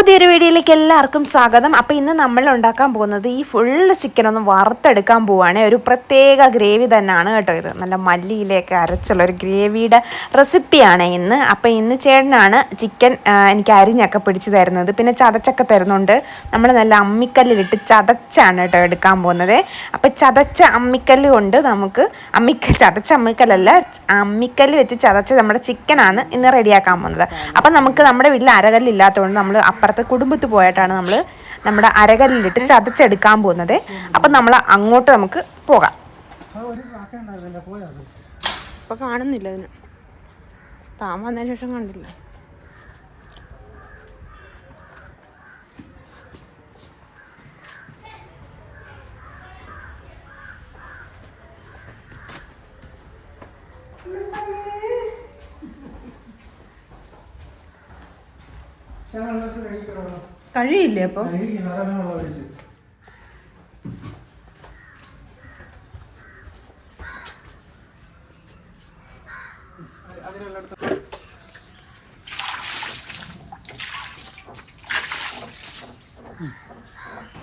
പുതിയൊരു വീഡിയോയിലേക്ക് എല്ലാവർക്കും സ്വാഗതം. അപ്പോൾ ഇന്ന് നമ്മൾ ഉണ്ടാക്കാൻ പോകുന്നത് ഈ ഫുള്ള് ചിക്കൻ ഒന്ന് വറുത്തെടുക്കാൻ പോവുകയാണ് ഒരു പ്രത്യേക ഗ്രേവി തന്നെയാണ് കേട്ടോ ഇത്. നല്ല മല്ലിയിലേക്ക് അരച്ചുള്ള ഒരു ഗ്രേവിയുടെ റെസിപ്പിയാണ് ഇന്ന്. അപ്പോൾ ഇന്ന് ചേട്ടനാണ് ചിക്കൻ എനിക്ക് അരിഞ്ഞൊക്കെ പിടിച്ചു തരുന്നത്. പിന്നെ ചതച്ചൊക്കെ തരുന്നുണ്ട്. നമ്മൾ നല്ല അമ്മിക്കല്ലിലിട്ട് ചതച്ചാണ് കേട്ടോ എടുക്കാൻ പോകുന്നത്. അപ്പോൾ ചതച്ച അമ്മിക്കല്ല് കൊണ്ട് നമുക്ക് അമ്മിക്ക ചതച്ച അമ്മിക്കല്ലല്ല അമ്മിക്കല്ല് വെച്ച് ചതച്ച് നമ്മുടെ ചിക്കനാണ് ഇന്ന് റെഡിയാക്കാൻ പോകുന്നത്. അപ്പം നമുക്ക് നമ്മുടെ വീട്ടിൽ അരകല്ലില്ലാത്തതുകൊണ്ട് നമ്മൾ അപ്പുറത്തെ കുടുംബത്ത് പോയിട്ടാണ് നമ്മൾ നമ്മുടെ അരകല്ലിലിട്ട് ചതച്ചെടുക്കാൻ പോകുന്നത്. അപ്പം നമ്മൾ അങ്ങോട്ട് നമുക്ക് പോകാം. ഇപ്പൊ കാണുന്നില്ല അതിന്. താമ വന്നതിന് ശേഷം കണ്ടില്ല. കഴിയില്ലേ അപ്പൊ?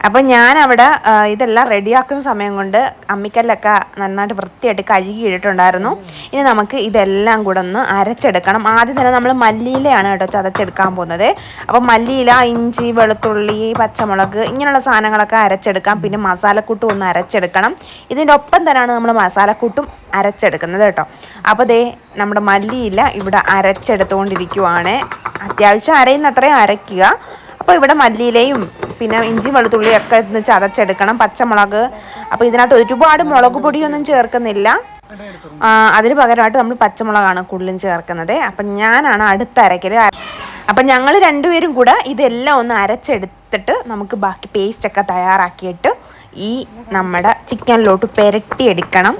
അപ്പം ഞാൻ അവിടെ ഇതെല്ലാം റെഡിയാക്കുന്ന സമയം കൊണ്ട് അമ്മിക്കല്ലൊക്കെ നന്നായിട്ട് വൃത്തിയായിട്ട് കഴുകി ഇട്ടിട്ടുണ്ടായിരുന്നു. ഇനി നമുക്ക് ഇതെല്ലാം കൂടെ ഒന്ന് അരച്ചെടുക്കണം. ആദ്യം തന്നെ നമ്മൾ മല്ലിയിലയാണ് കേട്ടോ ചതച്ചെടുക്കാൻ പോകുന്നത്. അപ്പോൾ മല്ലിയില ഇഞ്ചി വെളുത്തുള്ളി പച്ചമുളക് ഇങ്ങനെയുള്ള സാധനങ്ങളൊക്കെ അരച്ചെടുക്കാം. പിന്നെ മസാലക്കൂട്ടും ഒന്ന് അരച്ചെടുക്കണം. ഇതിന്റെ ഒപ്പം തന്നെയാണ് നമ്മൾ മസാലക്കൂട്ടും അരച്ചെടുക്കുന്നത് കേട്ടോ. അപ്പോൾ ദേ നമ്മുടെ മല്ലിയില ഇവിടെ അരച്ചെടുത്തുകൊണ്ടിരിക്കുവാണ്. അത്യാവശ്യം അരയുന്ന അത്രയും അരയ്ക്കുക. അപ്പോൾ ഇവിടെ മല്ലിയിലയും പിന്നെ ഇഞ്ചി വെളുത്തുള്ളിയൊക്കെ ഒന്ന് ചതച്ചെടുക്കണം. പച്ചമുളക്. അപ്പോൾ ഇതിനകത്ത് ഒരുപാട് മുളക് പൊടിയൊന്നും ചേർക്കുന്നില്ല. അതിന് പകരമായിട്ട് നമ്മൾ പച്ചമുളകാണ് കൂടുതലും ചേർക്കുന്നത്. അപ്പം ഞാനാണ് അടുത്ത അരയ്ക്കൽ അപ്പം ഞങ്ങൾ രണ്ടുപേരും കൂടെ ഇതെല്ലാം ഒന്ന് അരച്ചെടുത്തിട്ട് നമുക്ക് ബാക്കി പേസ്റ്റൊക്കെ തയ്യാറാക്കിയിട്ട് ഈ നമ്മുടെ ചിക്കനിലോട്ട് പെരട്ടിയെടുക്കണം.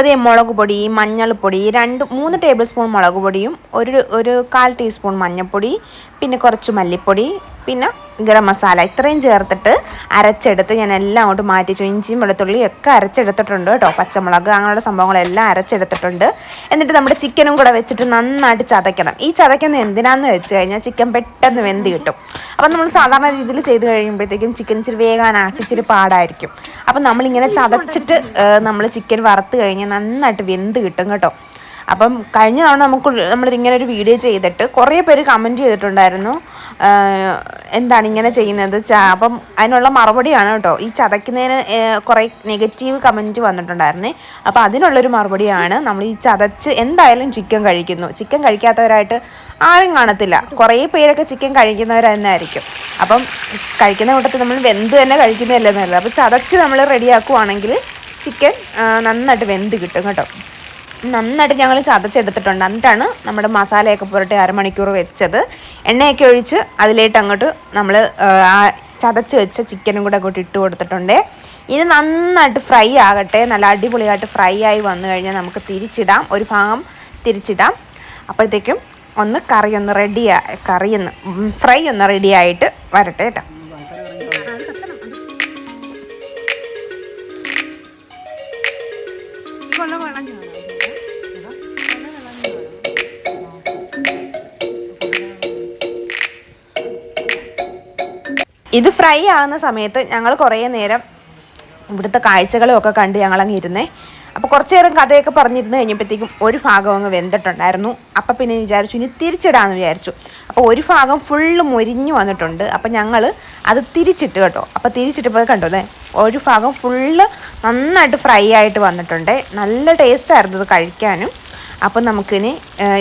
അപ്പോൾ അതേ മുളക് പൊടി മഞ്ഞൾപ്പൊടി രണ്ട് മൂന്ന് ടേബിൾ സ്പൂൺ മുളക് പൊടിയും ഒരു ഒരു കാൽ ടീസ്പൂൺ മഞ്ഞൾപ്പൊടി പിന്നെ കുറച്ച് മല്ലിപ്പൊടി പിന്നെ ഗരം മസാല ഇത്രയും ചേർത്തിട്ട് അരച്ചെടുത്ത് ഞാൻ എല്ലാം അങ്ങോട്ട് മാറ്റിച്ചു. ഇഞ്ചിയും വെളുത്തുള്ളിയും ഒക്കെ അരച്ചെടുത്തിട്ടുണ്ട് കേട്ടോ. പച്ചമുളക് അങ്ങനെയുള്ള സംഭവങ്ങളെല്ലാം അരച്ചെടുത്തിട്ടുണ്ട്. എന്നിട്ട് നമ്മുടെ ചിക്കനും കൂടെ വെച്ചിട്ട് നന്നായിട്ട് ചതയ്ക്കണം. ഈ ചതയ്ക്കുന്നത് എന്തിനാന്ന് വെച്ച് കഴിഞ്ഞാൽ ചിക്കൻ പെട്ടെന്ന് വെന്ത് കിട്ടും. അപ്പം നമ്മൾ സാധാരണ രീതിയിൽ ചെയ്ത് കഴിയുമ്പോഴത്തേക്കും ചിക്കൻ ഇച്ചിരി വേകാനായിട്ട് ഇച്ചിരി പാടായിരിക്കും. അപ്പം നമ്മളിങ്ങനെ ചതച്ചിട്ട് നമ്മൾ ചിക്കൻ വറുത്ത് കഴിഞ്ഞാൽ നന്നായിട്ട് വെന്ത് കിട്ടും കേട്ടോ. അപ്പം കഴിഞ്ഞ തവണ നമുക്ക് നമ്മൾ ഇങ്ങനെ ഒരു വീഡിയോ ചെയ്തിട്ട് കുറേ പേര് കമന്റ് ചെയ്തിട്ടുണ്ടായിരുന്നു. എന്താണ് ഇങ്ങനെ ചെയ്യുന്നത്? അപ്പം അതിനുള്ള മറുപടിയാണ് കേട്ടോ. ഈ ചതയ്ക്കുന്നതിന് കുറേ നെഗറ്റീവ് കമന്റ് വന്നിട്ടുണ്ടായിരുന്നേ. അപ്പോൾ അതിനുള്ളൊരു മറുപടിയാണ് നമ്മൾ ഈ ചതച്ച് എന്തായാലും ചിക്കൻ കഴിക്കുന്നു. ചിക്കൻ കഴിക്കാത്തവരായിട്ട് ആരും കാണത്തില്ല. കുറേ പേരൊക്കെ ചിക്കൻ കഴിക്കുന്നവർ തന്നെ ആയിരിക്കും അപ്പം കഴിക്കുന്ന കൂട്ടത്തിൽ നമ്മൾ വെന്ത് തന്നെ കഴിക്കുന്നതല്ലേ നല്ലത്. അപ്പോൾ ചതച്ച് നമ്മൾ റെഡിയാക്കുവാണെങ്കിൽ ചിക്കൻ നന്നായിട്ട് വെന്ത് കിട്ടും കേട്ടോ. നന്നായിട്ട് ഞങ്ങൾ ചതച്ചെടുത്തിട്ടുണ്ട്. എന്നിട്ടാണ് നമ്മുടെ മസാലയൊക്കെ പുരട്ടി അരമണിക്കൂർ വെച്ചത്. എണ്ണയൊക്കെ ഒഴിച്ച് അതിലേട്ട് അങ്ങോട്ട് നമ്മൾ ചതച്ച് വെച്ച ചിക്കനും കൂടെ അങ്ങോട്ട് ഇട്ട് കൊടുത്തിട്ടുണ്ട്. ഇനി നന്നായിട്ട് ഫ്രൈ ആകട്ടെ. നല്ല അടിപൊളിയായിട്ട് ഫ്രൈ ആയി വന്നു കഴിഞ്ഞാൽ നമുക്ക് തിരിച്ചിടാം. ഒരു ഭാഗം തിരിച്ചിടാം. അപ്പോഴത്തേക്കും ഒന്ന് കറി ഒന്ന് റെഡി കറി ഒന്ന് ഫ്രൈ ഒന്ന് റെഡി ആയിട്ട് വരട്ടെ കേട്ടോ. ഇത് ഫ്രൈ ആകുന്ന സമയത്ത് ഞങ്ങൾ കുറേ നേരം ഇവിടുത്തെ കാഴ്ചകളും ഒക്കെ കണ്ട് ഞങ്ങളങ്ങ് ഇരുന്നേ. അപ്പോൾ കുറച്ച് നേരം കഥയൊക്കെ പറഞ്ഞിരുന്ന് കഴിഞ്ഞപ്പോഴത്തേക്കും ഒരു ഭാഗം അങ്ങ് വെന്തിട്ടുണ്ടായിരുന്നു. അപ്പം പിന്നെ വിചാരിച്ചു ഇനി തിരിച്ചിടാമെന്ന് വിചാരിച്ചു. അപ്പോൾ ഒരു ഭാഗം ഫുള്ള് മൊരിഞ്ഞു വന്നിട്ടുണ്ട്. അപ്പം ഞങ്ങൾ അത് തിരിച്ചിട്ട് കേട്ടോ. അപ്പോൾ തിരിച്ചിട്ടപ്പോൾ കണ്ടോന്നേ ഒരു ഭാഗം ഫുള്ള് നന്നായിട്ട് ഫ്രൈ ആയിട്ട് വന്നിട്ടുണ്ട്. നല്ല ടേസ്റ്റായിരുന്നു ഇത് കഴിക്കാനും. അപ്പം നമുക്കിനി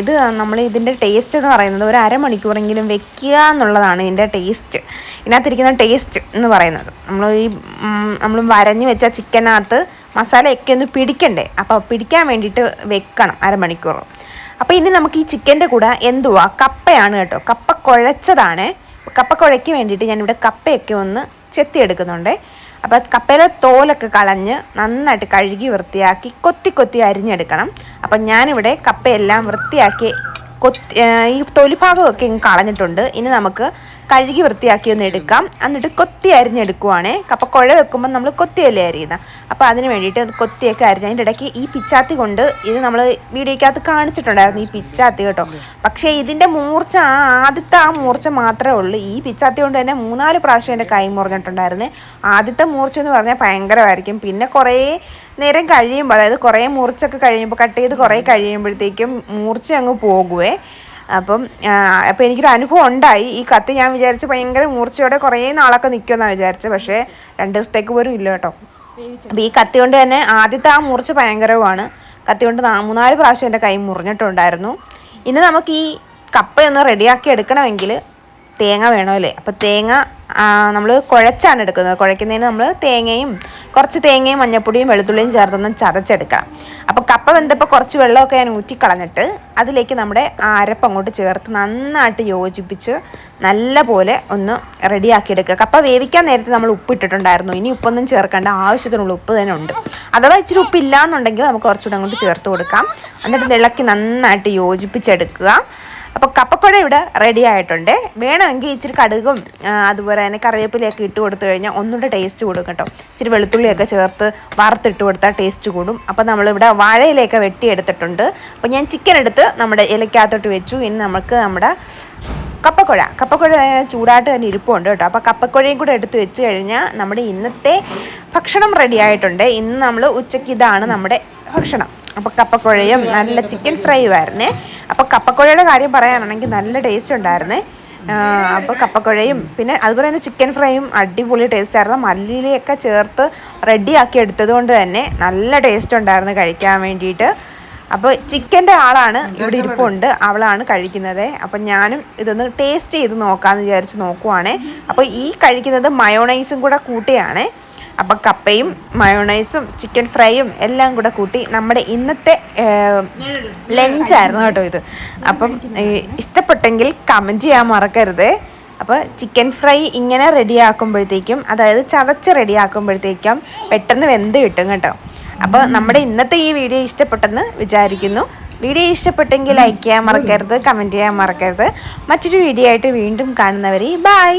ഇത് നമ്മൾ ഇതിന്റെ ടേസ്റ്റ് എന്ന് പറയുന്നത് ഒരു അരമണിക്കൂറെങ്കിലും വെക്കുക എന്നുള്ളതാണ് ഇതിന്റെ ടേസ്റ്റ് ഇതിനകത്തിരിക്കുന്ന ടേസ്റ്റ് എന്ന് പറയുന്നത്. നമ്മൾ ഈ നമ്മൾ വരഞ്ഞ് വെച്ച ചിക്കനകത്ത് മസാലയൊക്കെ ഒന്ന് പിടിക്കണ്ടേ? അപ്പോൾ പിടിക്കാൻ വേണ്ടിയിട്ട് വെക്കണം അരമണിക്കൂർ. അപ്പോൾ ഇനി നമുക്ക് ഈ ചിക്കന്റെ കൂടെ എന്തുവാ? കപ്പയാണ് കേട്ടോ. കപ്പ കുഴച്ചതാണ്. കപ്പ കുഴയ്ക്ക് വേണ്ടിയിട്ട് ഞാനിവിടെ കപ്പയൊക്കെ ഒന്ന് ചെത്തിയെടുക്കുന്നുണ്ട്. അപ്പോൾ കപ്പയിലെ തോലൊക്കെ കളഞ്ഞ് നന്നായിട്ട് കഴുകി വൃത്തിയാക്കി കൊത്തി കൊത്തി അരിഞ്ഞെടുക്കണം. അപ്പം ഞാനിവിടെ കപ്പയെല്ലാം വൃത്തിയാക്കി കൊത്തി ഈ തൊലിഭാഗമൊക്കെ കളഞ്ഞിട്ടുണ്ട്. ഇനി നമുക്ക് കഴുകി വൃത്തിയാക്കി ഒന്ന് എടുക്കാം. എന്നിട്ട് കൊത്തി അരിഞ്ഞെടുക്കുവാണേ കപ്പക്കുഴ വെക്കുമ്പോൾ നമ്മൾ കൊത്തിയല്ലേ അരിയുന്നത് അപ്പോൾ അതിന് വേണ്ടിയിട്ട് കൊത്തിയൊക്കെ അരിഞ്ഞ് അതിന്റെ ഇടയ്ക്ക് ഈ പിച്ചാത്തി കൊണ്ട് ഇത് നമ്മൾ വീഡിയോയ്ക്കകത്ത് കാണിച്ചിട്ടുണ്ടായിരുന്നു ഈ പിച്ചാത്തി കേട്ടോ. പക്ഷേ ഇതിന്റെ മൂർച്ച ആ ആദ്യത്തെ ആ മൂർച്ച മാത്രമേ ഉള്ളൂ. ഈ പിച്ചാത്തി കൊണ്ട് തന്നെ മൂന്നാൽ പ്രാവശ്യം എന്റെ കൈ മുറിഞ്ഞിട്ടുണ്ടായിരുന്നേ. ആദ്യത്തെ മൂർച്ച എന്ന് പറഞ്ഞാൽ ഭയങ്കരമായിരിക്കും. പിന്നെ കുറേ നേരം കഴിയുമ്പോൾ അതായത് കുറേ മൂർച്ചൊക്കെ കഴിയുമ്പോൾ കട്ട് ചെയ്ത് കുറേ കഴിയുമ്പോഴത്തേക്കും മൂർച്ച അങ്ങ് പോകുവേ. അപ്പം അപ്പം എനിക്കൊരു അനുഭവം ഉണ്ടായി. ഈ കത്തി ഞാൻ വിചാരിച്ച് ഭയങ്കര മൂർച്ചയോടെ കുറേ നാളൊക്കെ നിൽക്കുമെന്നാണ് വിചാരിച്ചത്. പക്ഷേ രണ്ട് ദിവസത്തേക്ക് പോലും ഇല്ല കേട്ടോ. അപ്പം ഈ കത്തി കൊണ്ട് തന്നെ ആദ്യത്തെ ആ മൂർച്ച ഭയങ്കരമാണ് കത്തി കൊണ്ട് മൂന്നാൽ പ്രാവശ്യം എന്റെ കൈ മുറിഞ്ഞിട്ടുണ്ടായിരുന്നു. ഇന്ന് നമുക്ക് ഈ കപ്പയൊന്ന് റെഡിയാക്കി എടുക്കണമെങ്കിൽ തേങ്ങ വേണമല്ലേ അപ്പോൾ തേങ്ങ നമ്മൾ കുഴച്ചാണ് എടുക്കുന്നത്. കുഴയ്ക്കുന്നതിന് നമ്മൾ തേങ്ങയും കുറച്ച് തേങ്ങയും മഞ്ഞപ്പൊടിയും വെളുത്തുള്ളിയും ചേർത്തൊന്ന് ചതച്ചെടുക്കണം. അപ്പോൾ കപ്പ വെന്തപ്പോൾ കുറച്ച് വെള്ളമൊക്കെ ഞാൻ ഊറ്റിക്കളഞ്ഞിട്ട് അതിലേക്ക് നമ്മുടെ അരപ്പ് അങ്ങോട്ട് ചേർത്ത് നന്നായിട്ട് യോജിപ്പിച്ച് നല്ല പോലെ ഒന്ന് റെഡിയാക്കി എടുക്കുക കപ്പ വേവിക്കാൻ നേരത്തെ നമ്മൾ ഉപ്പ് ഇട്ടിട്ടുണ്ടായിരുന്നു. ഇനി ഉപ്പൊന്നും ചേർക്കേണ്ട ആവശ്യത്തിനുള്ള ഉപ്പ് തന്നെ ഉണ്ട്. അഥവാ ഇച്ചിരി ഉപ്പ് ഇല്ലാന്നുണ്ടെങ്കിൽ നമുക്ക് കുറച്ചുകൂടെ അങ്ങോട്ട് ചേർത്ത് കൊടുക്കാം. എന്നിട്ട് ഇളക്കി നന്നായിട്ട് യോജിപ്പിച്ചെടുക്കുക. അപ്പോൾ കപ്പക്കുഴ ഇവിടെ റെഡി ആയിട്ടുണ്ട്. വേണമെങ്കിൽ ഇച്ചിരി കടുകും അതുപോലെ തന്നെ കറിവേപ്പിലയൊക്കെ ഇട്ട് കൊടുത്തു കഴിഞ്ഞാൽ ഒന്നുകൂടെ ടേസ്റ്റ് കൂടും കേട്ടോ. ഇച്ചിരി വെളുത്തുള്ളിയൊക്കെ ചേർത്ത് വറുത്തിട്ട് കൊടുത്താൽ ടേസ്റ്റ് കൂടും. അപ്പോൾ നമ്മളിവിടെ വാഴയിലയൊക്കെ വെട്ടിയെടുത്തിട്ടുണ്ട്. അപ്പോൾ ഞാൻ ചിക്കൻ എടുത്ത് നമ്മുടെ ഇലക്കകത്തോട്ട് വെച്ചു. ഇനി നമുക്ക് നമ്മുടെ കപ്പക്കുഴ. കപ്പക്കുഴ ചൂടായിട്ട് തന്നെ ഇരിപ്പുണ്ട് കേട്ടോ. അപ്പോൾ കപ്പക്കുഴയും കൂടെ എടുത്ത് വെച്ച് കഴിഞ്ഞാൽ നമ്മുടെ ഇന്നത്തെ ഭക്ഷണം റെഡി ആയിട്ടുണ്ട്. ഇന്ന് നമ്മൾ ഉച്ചയ്ക്ക് ഇതാണ് നമ്മുടെ ഭക്ഷണം. അപ്പോൾ കപ്പക്കുഴയും നല്ല ചിക്കൻ ഫ്രൈ ആയിരുന്നേ. അപ്പോൾ കപ്പക്കുഴയുടെ കാര്യം പറയാനാണെങ്കിൽ നല്ല ടേസ്റ്റ് ഉണ്ടായിരുന്നേ. അപ്പോൾ കപ്പക്കുഴയും പിന്നെ അതുപോലെ തന്നെ ചിക്കൻ ഫ്രൈയും അടിപൊളി ടേസ്റ്റ് ആയിരുന്നു. മല്ലിയിലയൊക്കെ ചേർത്ത് റെഡിയാക്കി എടുത്തത് കൊണ്ട് തന്നെ നല്ല ടേസ്റ്റ് ഉണ്ടായിരുന്നു കഴിക്കാൻ വേണ്ടിയിട്ട്. അപ്പോൾ ചിക്കന്റെ ആളാണ് ഇവിടെ ഇരിപ്പുണ്ട്. അവളാണ് കഴിക്കുന്നത്. അപ്പം ഞാനും ഇതൊന്ന് ടേസ്റ്റ് ചെയ്ത് നോക്കാമെന്ന് വിചാരിച്ച് നോക്കുവാണേ. അപ്പോൾ ഈ കഴിക്കുന്നത് മയോണൈസും കൂടെ കൂട്ടിയാണേ. അപ്പം കപ്പയും മയോണൈസും ചിക്കൻ ഫ്രൈയും എല്ലാം കൂടെ കൂട്ടി നമ്മുടെ ഇന്നത്തെ ലഞ്ചായിരുന്നു കേട്ടോ ഇത്. അപ്പം ഇഷ്ടപ്പെട്ടെങ്കിൽ കമന്റ് ചെയ്യാൻ മറക്കരുത്. അപ്പോൾ ചിക്കൻ ഫ്രൈ ഇങ്ങനെ റെഡിയാക്കുമ്പോഴത്തേക്കും അതായത് ചതച്ച് റെഡിയാക്കുമ്പോഴത്തേക്കും പെട്ടെന്ന് വെന്ത് കിട്ടും കേട്ടോ. അപ്പോൾ നമ്മുടെ ഇന്നത്തെ ഈ വീഡിയോ ഇഷ്ടപ്പെട്ടെന്ന് വിചാരിക്കുന്നു. വീഡിയോ ഇഷ്ടപ്പെട്ടെങ്കിൽ ലൈക്ക് ചെയ്യാൻ മറക്കരുത് കമന്റ് ചെയ്യാൻ മറക്കരുത്. മറ്റൊരു വീഡിയോ ആയിട്ട് വീണ്ടും കാണുന്നവരെ ബൈ